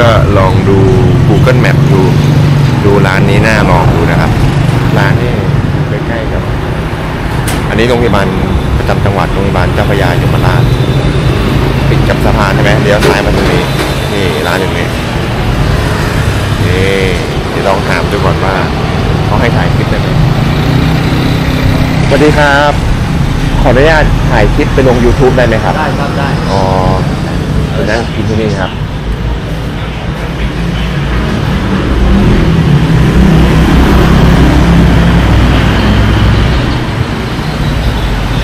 ก็ลองดู Google Map ดู ดูร้านนี้น่าลองดูนะครับ ร้านนี้อยู่ใกล้ๆกับอันนี้โรงพยาบาลประจำจังหวัดโรงพยาบาลเจ้าพระยายมราชติดกับสะพานใช่ไหมเลี้ยวซ้ายมาตรงนี้ นี่ร้านอย่างนี้นี่เดี๋ยวลองถามดูก่อนว่าเขาให้ถ่ายคลิปได้ไหมสวัสดีครับ ขออนุญาตถ่ายคลิปไปลง YouTube ได้ไหมครับ ได้ครับได้อ๋อเดี๋ยวนั่งกินที่นี่ครับ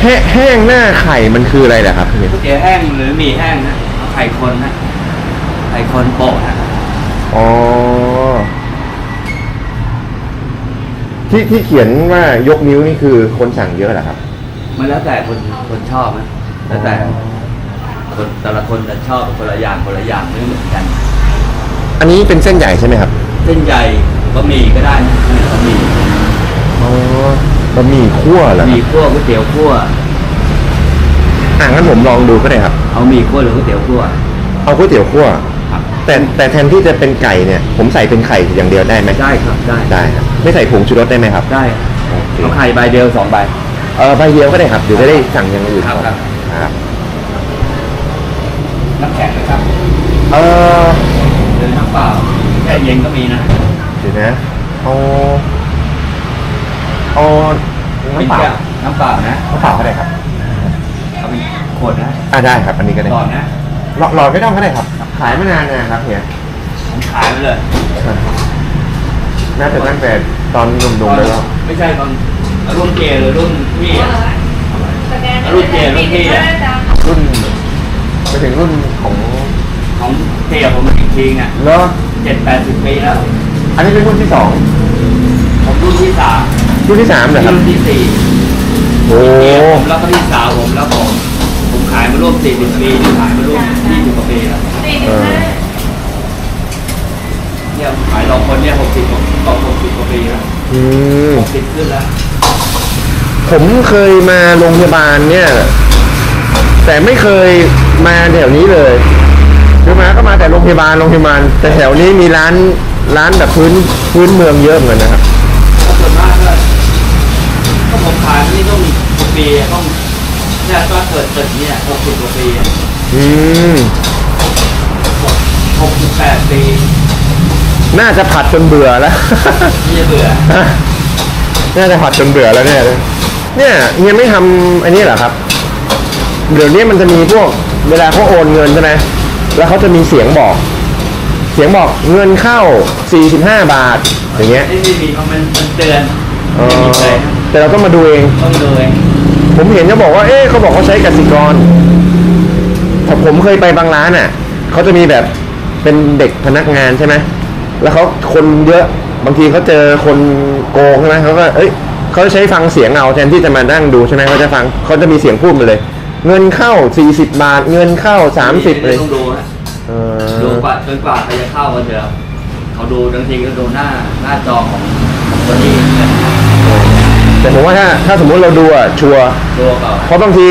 แห้แห้งหน้าไข่มันคืออะไรเหรอครับพี่ก๋วยเตี๋ยวแห้งหรือหมี่แห้งนะเอาไข่คนนะไข่คนโปะนะอ๋อที่ที่เขียนว่ายกนิ้วนี่คือคนสั่งเยอะเหรอครับ มันแล้วแต่คนคนชอบนะแล้วแต่คนแต่ละคนจะชอบคนละอย่างคนละอย่างไม่เหมือนกัน อันนี้เป็นเส้นใหญ่ใช่ไหมครับ เส้นใหญ่บะหมี่ก็ได้นะบะหมี่อ๋อ บะหมี่คั่วเหรอคหรับมี่คั่วก๋วยเตี๋ยวคั่ว อะงั้นผมลองดูก็ได้ครับ เอาหมี่คั่วหรือก๋วยเตี๋ยวคั่ว เอาก๋วยเตี๋ยวคั่วครับ แต่แต่แทนที่จะเป็นไก่เนี่ย ผมใส่เป็นไข่อย่างเดียวได้ไหมได้ครับได้ได้ครับไม่ใส่ผงชูรสได้ไหมครับได้โอเคเอาไข่ใบเดียวสองใบ เออใบเดียวก็ได้ครับเดี๋ยวจะได้สั่งอย่างอื่นครับครับ ครับ น้ำแข็งนะครับเออหรือน้ำเปล่าแค่เย็นก็มีนะเดี๋ยวนะเอา เอาน้ำเปล่าแก้วน้ำเปล่านะน้ำเปล่าก็ได้ครับเอาเป็นขวดนะอ่าได้ครับ อันนี้ก็ได้ก่อนนะหลอดหลอดไม่ต้องก็ได้ครับ ขายมานานนะครับเนี่ยผมขายไปเลยน่าจะตั้งแต่ตอนหนุ่มๆเลยแล้วไม่ใช่ตอนรุ่นเจหรือรุ่นพี่อะรุ่นเจรุ่นพี่อะรุ่นไปถึงรุ่นของของเทียผมอีกทีเนี่ยเนาะเจ็ดแปดสิบปีแล้ว อันนี้เป็นรุ่นที่สองผมรุ่นที่สาม รุ่นที่สามเหรอครับ รุ่นที่สี่โอ้เทียผมแล้วก็พี่สาวผมแล้วผมผมขายมาร่วมสี่สิบปีที่ขายมาร่วมยี่สิบกว่าปีแล้วเออเนี่ยขายรองคนเนี่ยหกสิบต่อหกสิบกว่าปีแล้วอืมหกสิบขึ้นแล้วผมเคยมาโรงพยาบาลเนี่ย แต่ไม่เคยมาแถวนี้เลยคือมาก็มาแต่โรงพยาบาลโรงพยาบาลแต่แถวนี้มีร้านร้านแบบพื้นพื้นเมืองเยอะเหมือนกันนะครับ ก็ส่วนมากก็ก็ ผมขายนี่ต้องหกปีอะต้องเนี่ยก็เกิดเกิดเนี่ยหกสิบกว่าปีอะอืม หกสิบแปดปีน่าจะผัดจนเบื่อแล้ว ที่จะเบื่อน่าจะผัดจนเบื่อแล้วเนี่ยเนี่ยเฮียไม่ทำอันนี้เหรอครับ เดี๋ยวนี้มันจะมีพวกเวลาเขาโอนเงินใช่ไหมแล้วเขาจะมีเสียงบอก เสียงบอกเงินเข้า 45 บาทอย่างเงี้ยไม่มีเพราะมันมันเตือนเอไม่มีอเลย แต่เราต้องมาดูเอง ต้องดูเองผมเห็นเขาบอกว่า เอ๊ะเขาบอกเขาใช้กสิกรแต่ผมเคยไปบางร้านอะเขาจะมีแบบเป็นเด็กพนักงานใช่ไหมแล้วเขาคนเยอะบางทีเขาเจอคนโกงใช่ไหมเขาก็เอ้ยเขาใช้ฟังเสียงเอาแทนที่จะมานั่งดูใช่ไหมเขาจะฟังเขาจะมีเสียงพูดมาเลย เงินเข้า40บาท เงินเข้า30เลยต้องดูนะเอดูอกว่าจนกว่าเขาจะเข้ากันเถอะเขาดูบางทีก็ดูหน้าหน้าจอของของคนที่ แต่ผมว่าถ้าถ้าสมมุติเราดูอะชัวร์ดูก่อนเพราะบางที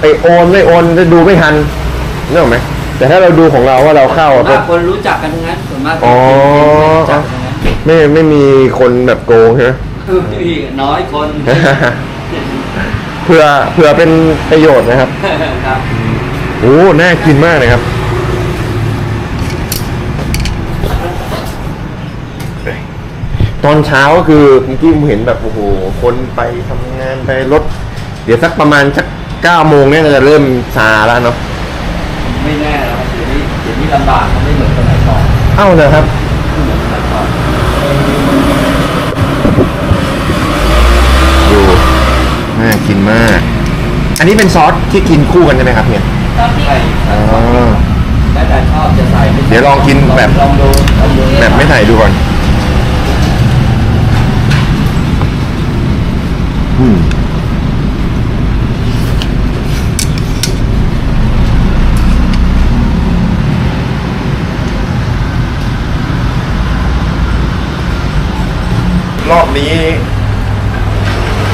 ไอโอนไม่โอนจะดูไม่ทันนึกออกไหมแต่ถ้าเราดูของเราว่าเราเข้าส่วนก็มากคนรู้จักกันทั้งนั้นส่วนมากอ๋อรู้จักกันทั้งนั้นไม่ไม่มีคนแบบโกงใช่ไหมมีน้อยคน เผื่อเผื่อเป็นประโยชน์นะครับครับ โอ้น่ากินมากเลยครับ ตอนเช้าก็คือเมื่อกี้ผมเห็นแบบโอ้โหคนไปทำงานไปรถ เดี๋ยวสักประมาณสักเก้าโมงเนี่ยจะเริ่มซาแล้วเนาะไม่แน่แล้วครับเดี๋ยวนี้เดี๋ยวนี้ลำบากมันไม่เหมือนสมัยก่อนเอ้าเลยครับไม่เหมือนสมัยก่อนดูน่ากินมาก อันนี้เป็นซอสที่กินคู่กันใช่ไหมครับเนี่ยใช่อ๋อแล้วแต่ชอบจะใส่ไม่ใส่เดี๋ยวลองกินแบบลองดูลองดูแบบไม่ใส่ดูก่อน อืมรอบนี้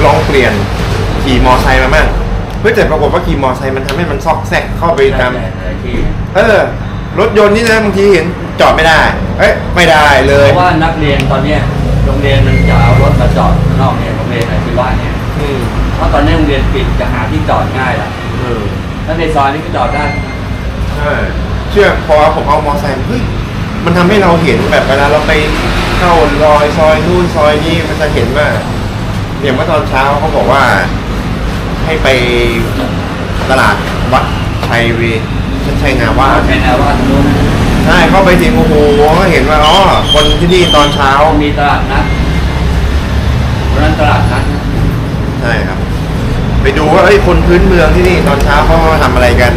ลองเปลี่ยนขี่มอไซค์มาบ้างเพื่อแต่ปรากฏว่าขี่มอไซค์มันทำให้มันซอกแซกเข้าไปตามหลายๆที่เออ รถยนต์นี่นะบางทีเห็นจอดไม่ได้ เอ้ยไม่ได้เลเพย ราะว่านักเรียนตอนเนี้ย โรงเรียนมันจะเอารถมาจอดข้างนอกเนี่ยโรงเรียนอาชีวะเนี่ยอืมเพราะตอนนี้โรงเรียนปิดจะหาที่จอดง่ายละอืมแล้วในซอยนี้ก็จอดได้ ใช่เชื่อพอผมเอามอไซค์เฮ้ยมันทำให้เราเห็นแบบเวลาเราไปเข้ารอยซอยนู่นซอยนี้มันจะเห็นว่าอย่างเมื่อตอนเช้าเขาบอกว่า ให้ไปตลาดวัดไทยเวชันชัยงามว่าแค่แนวว่าทางนู้น ใช่เข้าไปถึงโอ้โหเห็นว่าอ๋อคนที่นี่ตอนเช้า มีตลาดนัดเพราะฉะนั้นตลาดนัดใช่ครับ ไปดูว่าเอ้ยคนพื้นเมืองที่นี่ตอนเช้าเขามาทำอะไรกัน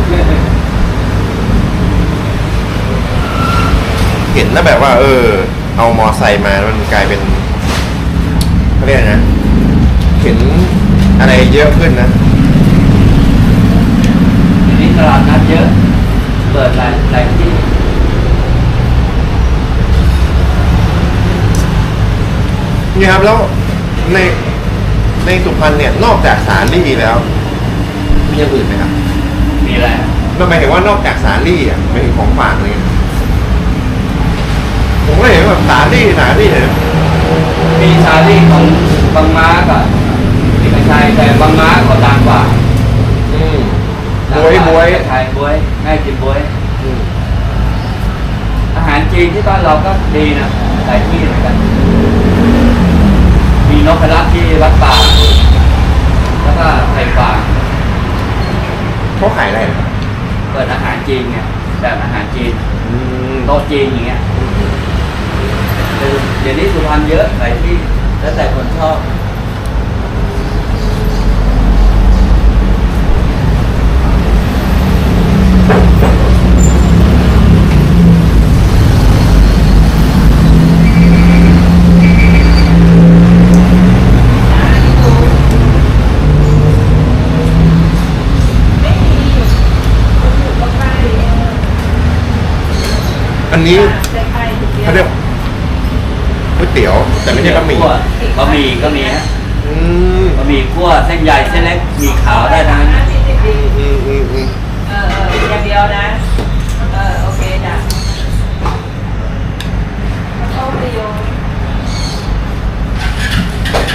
เห็นแล้วแบบว่า เออ เอามอไซค์มามันกลายเป็นเขาเรียกอะไรนะเห็นอะไรเยอะขึ้นนะ ทีนี้ตลาดนัดเยอะ เปิดหลายหลายที่ นี่ครับแล้วในในสุพรรณเนี่ยนอกจากสาลี่แล้ว มีอย่างอื่นไหมครับมีอะไรมันหมายถึงว่านอกจากสาลี่อะหมายถึงของฝากอะไรเงี้ยผมก็เห็นแบบสาลี่สาลี่เนี่ยมีชาลี่ของบางม้ากับเอกชัยแต่บางม้าเขาดังกว่าอืมดับงวยกาบวยเอกชัยบวยง่ายกินบวยอืมอาหารจีนที่บ้านเราก็ดีนะหลายที่เหมือนกัน มีนกพลับที่วัดป่าแล้วก็ไทยป่าเขาขายอะไรนะครับเปิดอาหารจีนเนี่ยแบบอาหารจีนอืมโต๊ะจีนอย่างเงี้ยคือเดี๋ยวนี้สุพรรณเยอะหลายที่แล้วแต่คนชอบ นนี้เขาเรียกก๋วยเตี๋ยว แต่ไม่ใช่บะหมี่คั่วบะหมี่ก็มีฮะอืมบะหมี่คั่วเส้นใหญ่เส้นเล็กหมีขาวได้ทั้งนั้นอืมอืมอืมอืมเออเอออย่างเดียวนะ เออโอเคจ้ะเข้าไปโยน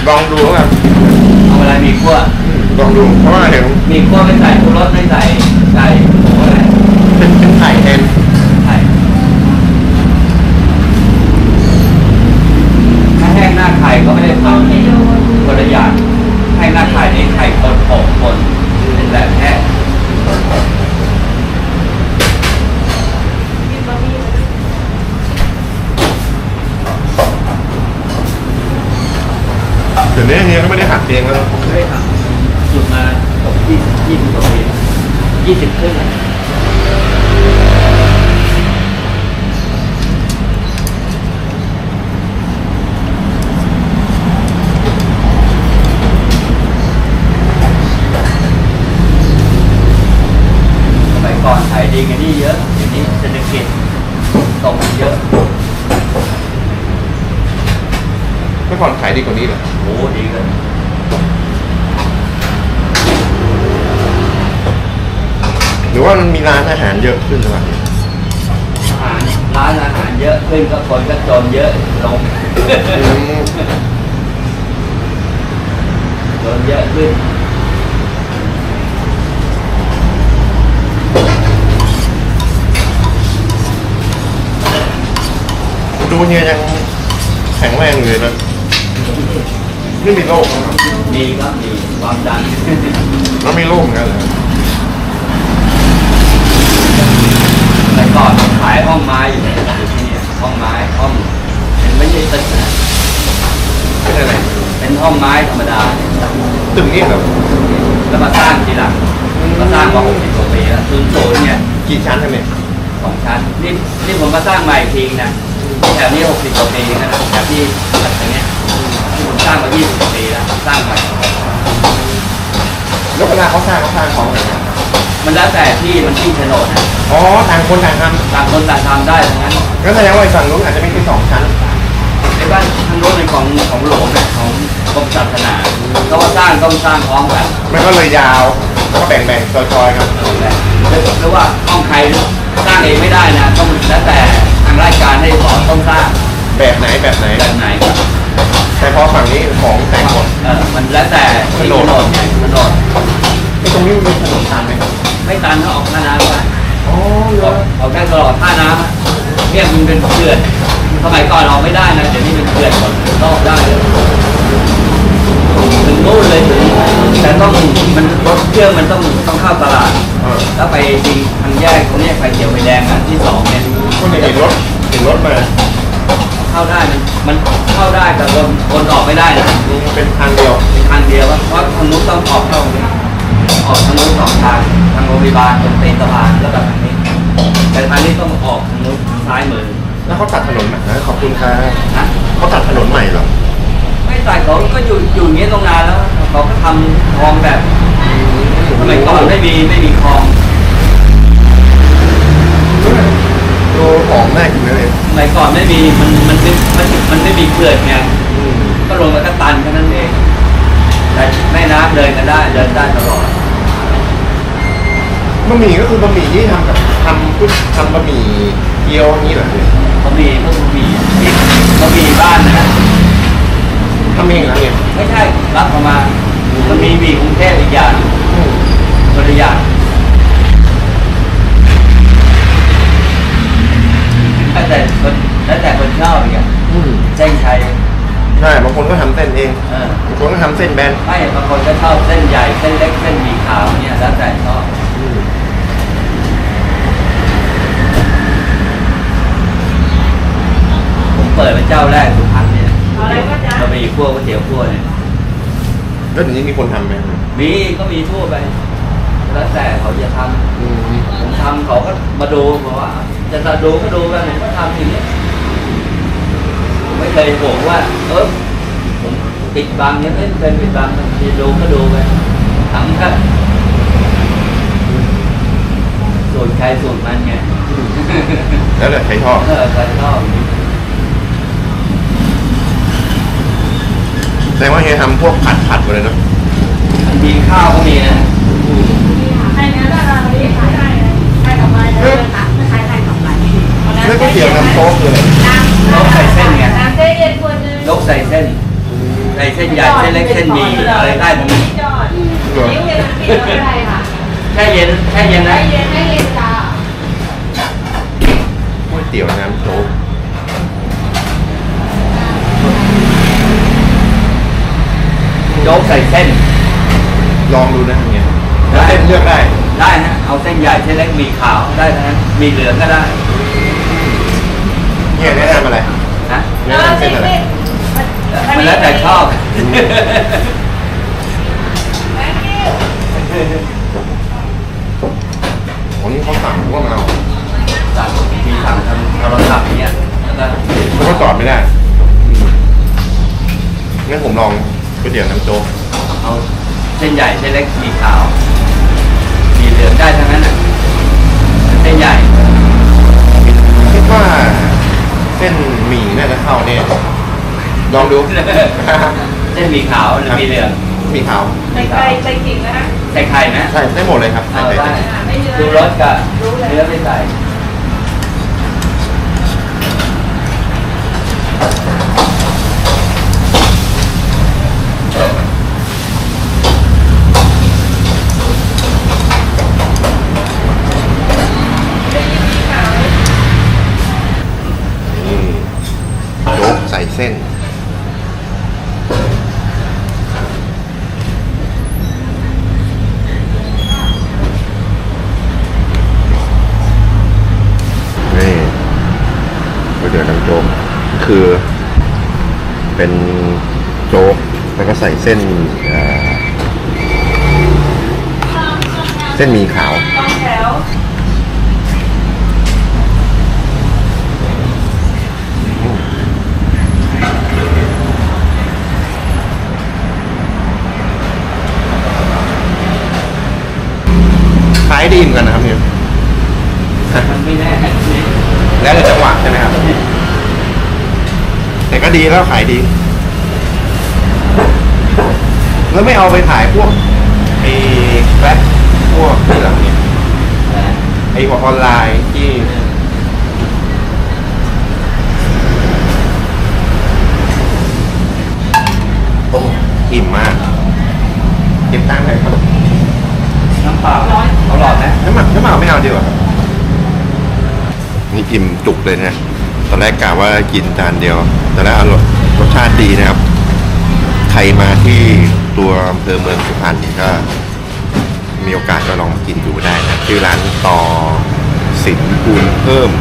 ลองดูแล้วกันเอาอะไรหมีคั่วอืมลองดูเพราะว่าเห็นหมีคั่วไม่ใส่ชูรสไม่ใส่ไก่หมูอะไรเป็นเป็นไข่แทน ไข่ถ้าแห้งหน้าไข่ก็ไม่ได้ เข้า ทำ ไปโยน คนละอย่างให้หน้าไข่นี่ไข่คนโปะคนเป็นแบบแห้ง มีบะหมี่ เดี๋ยวนี้ เฮียก็ไม่ได้หัดเองแล้วไม่ได้ทำหยุดมาตกยี่สิบยี่สิบกว่าปียี่สิบครึ่งแล้วสมัยก่อนขายดีกันนี่เยอะเดี๋ยวนี้เศรษฐกิจตกเยอะเมื่อก่อนขายดีกว่านี้เหรอ โอ้ดีกัน หรือว่ามันมีร้านอาหารเยอะขึ้นหรือเปล่าอาหารร้านอาหารเยอะขึ้นก็คนก็จนเยอะลงอืมจนเยอะขึ้นดูเฮียยังแข็งแรงอยู่เลยนะไม่มีโรคนะครับมีก็มีความดันแล้วมีโรคเหมือนกันเหรอ แต่ก่อน ขายห้องไม้อยู่เนี่ยอยู่ที่เนี่ยห้องไม้ห้องเป็นไม่ใช่ตึกนะเป็นอะไรเป็นห้องไม้ธรรมดาเนี่ยตึกนี้เหรอแล้วมาสร้างทีหลังมาสร้างมาหกสิบกว่าปีแล้วศูนย์ศูนย์เนี่ยกี่ชั้นกันเนี่ยสองชั้นนี่นี่ผมมาสร้างใหม่อีกทีนะแถวนี้หกสิบกว่าปีนะแถวที่ตรงเนี้ยที่ผมสร้างมายี่สิบกว่าปีแล้วสร้างใหม่แล้วเวลาเขาสร้างเขาสร้างของอะไรกัน มันแล้วแต่ที่มันที่โฉนดนะอ๋อต่างคนต่างทต่างคนต่างทำได้ทั้งนั้นำก็แสดงว่าอีกฝั่งนู้นอาจจะมีแค่สองชั้นในบ้านทางโน้นเป็นของของหลวงนะของกรมศาสนาเขาว่าสร้างต้องสร้างพร้อมกันมันก็เลยยาวแล้วก็แบ่งๆซอยๆครับหรือว่าห้องใครสร้างเองไม่ได้นะต้องแล้วแต่างรายการให้สอนต้องสร้างแบบไหนแบบไหน แบบไหนครับแต่พอฝั่งนี้ของแต่งหมดเออมันแล้วแต่ที่โนดไงโนดไอ้ตรงนี้มันเป็นถนนทางไหมครับ ไม่ตันก็ออกท่าน้ำไปอ๋อเหรอออกออกได้ตลอดท่าน้ำอะเนี่ยมันเป็นเขื่อนสมัยก่อนออกไม่ได้นะเดี๋ยวนี้เป็นเขื่อนหมดรอบได้เลยถึงนู่นเลยถึงแต่ต้องมันรถเครื่องมันต้องต้องเข้าตลาดเออแล้วไปจริงทางแยกตรงเนี้ยไฟเขียวไฟแดงอะที่สองเนี่ยก็เห็นรถเห็นรถมาเข้าได้มันมันเข้าได้แต่วนวนออกไม่ได้นะเป็นทางเดียวเป็นทางเดียวอะเพราะทางนู้นต้องออกเข้าเนี่ย ออกทางนู้นสองทางทางโรงพยาบาลตรงเตนสะพานแล้วแบบทางนี้ แต่ทางนี้ต้องออกทางนู้นซ้ายมือแล้วเขาตัดถนนใหม่นะขอบคุณครับนะเขาตัดถนนใหม่เหรอไม่ใส่เขาก็อยู่อยู่อย่างนี้ตรงนานแล้วเขาก็ทำคลองแบบสมัยก่อนไม่มีไม่มีคลองดูหอมน่ากินนะเลยสมัยก่อนไม่มีมันมันไม่มันมันไม่มีเขื่อนไงอืมก็ลงมาก็ตันแค่นั้นเองแต่แม่น้ำเดินกันได้เดินได้ตลอด บะหมี่ก็คือบะหมี่ที่ทำกับทำพุททำบะหมี่เกี๊ยวอย่างนี้เหรอเนี่ยเขามีพวกบะหมี่บะหมี่บ้านนะทำเองเหรอเนี่ยไม่ใช่รับเข้ามามันมีหมี่กรุงเทพอีกอย่างอืมคนละอย่างแล้วแต่คนแล้วแต่คนชอบอีกอะอืมเส้นชัยใช่บางคนก็ทำเส้นเองเออบางคนก็ทำเส้นแบน ไม่บางคนก็ชอบเส้นใหญ่เส้นเล็กเส้นหมี่ขาวเนี่ยแล้วแต่ชอบ อืม ผมเปิดเป็นเจ้าแรกสุพรรณเนี่ยเอาอะไรก็จ๊ะบะหมี่คั่วก๋วยเตี๋ยวคั่วเนี่ยแล้วทีนี้มีคนทำไหมมีก็มีทั่วไป แล้วแต่เขาจะทำอืมผมทำเขาก็มาดูบอกว่าจะจะดูก็ดูไปผมก็ทำอย่างนี้ผมไม่เคยห่วงว่า เออผมปิดบังเนี่ยไม่เคยปิดบังจะดูก็ดูไปทำก็สูตรใครสูตรมันไง แล้วแต่ใครชอบ เออใครชอบ แส ดงว่าเฮียทำพวกผัดผัดหมดเลยเนาะมันมีข้าวก็มีนะใครนะเราเราไม่ขายได้นะใครกับไม้เราจะตัดไม่ขายใครกับไม้แล้วก็เกี่ยวน้ำโต๊ะเลยยกใส่เส้นไงน้ำเส้นเย็นควรจะยกใส่เส้นใส่เส้นใหญ่เส้นเล็กเส้นหมี่อะไรได้ทั้งนั้นจอดนิ้วเย็นพี่ไม่ได้ค่ะแช่เย็นแช่เย็นนะให้เย็นให้เย็นจ้าก๋วยเตี๋ยวน้ำ โจ๊กโจ๊กใส่เส้น ลองดูนะเฮียได้ เส้นเลือกได้ได้นะเอาเส้นใหญ่เส้นเล็กมีขาวได้ทั้งนั้นมีเหลืองก็ได้เฮียแนะนำอะไรนะแนะนำเส้นอะไรมันแล้วแต่ชอบอ๋อนี่เขาสั่งว่ามาเอาสั่งมีสั่งทำโทรศัพท์เนี่ยแล้วก็ แล้วก็จอดไม่ได้งั้นผมลอง ก๋วยเตี๋ยวน้ำโจ๊กเอาเส้นใหญ่เส้นเล็กมีขาวมีเหลืองได้ทั้งนั้นน่ะเส้นใหญ่คิดว่าเส้นหมี่น่าจะเข้าเนี่ย ลองดู เส้นหมีขาวหรือหมีเหลืองหมี่ขาวใส่ไก่ใส่ขิงนะใส่ไข่ไหมใช่ได้หมดเลยครับเอาใส่ได้ใส่ไม่เยอะดูรสกับเนื้อไม่ใส่ ใส่เส้นเอ่อเส้นหมีขาวสองแถวขายดีเหมือนกันนะครับเนี่ยมันไม่แน่แล้วแต่จังหวะใช่ไหมครับ แต่ก็ดีแล้วขายดี แล้วไม่เอาไปถ่ายพวกไอ้แฟลพวกที่เหรอเนี่ยไอ้พวกออนไลน์ที่โอ้อิ่มมากเก็บตังค์เลยครับน้ำเปล่าเอาหลอดไหมน้ำหมักน้ำหมักไม่เอาดีกว่านี่อิ่มจุกเลยนะตอนแรกกะว่ากินจานเดียว แต่แล้วอร่อยรสชาติดีนะครับ ใครมาที่ตัวอำเภอเมืองสุพรรณก็มีโอกาสก็ลองกินดูได้นะชื่อร้านต่อสินคูณเพิ่ม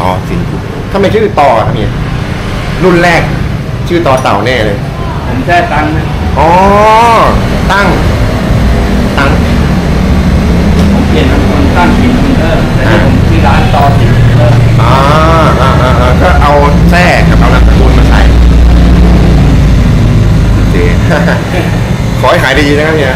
ต่อสินคูณทำไมชื่อต่อนะมีรุ่นแรก ชื่อต่อเต่าแน่เลย ผมแช่ตั้งนะอ๋อ ตั้ง ตั้ง ผมเปลี่ยนนามตั้งสินคุณเลิศแต่ที่ผมชื่อร้านต่อสินคุณเลิศอ่าอ่าอ่าก็เอาแท้กับเอาน้ำสกุลมาใส่ ขอให้หายดีนะครับเนี่ย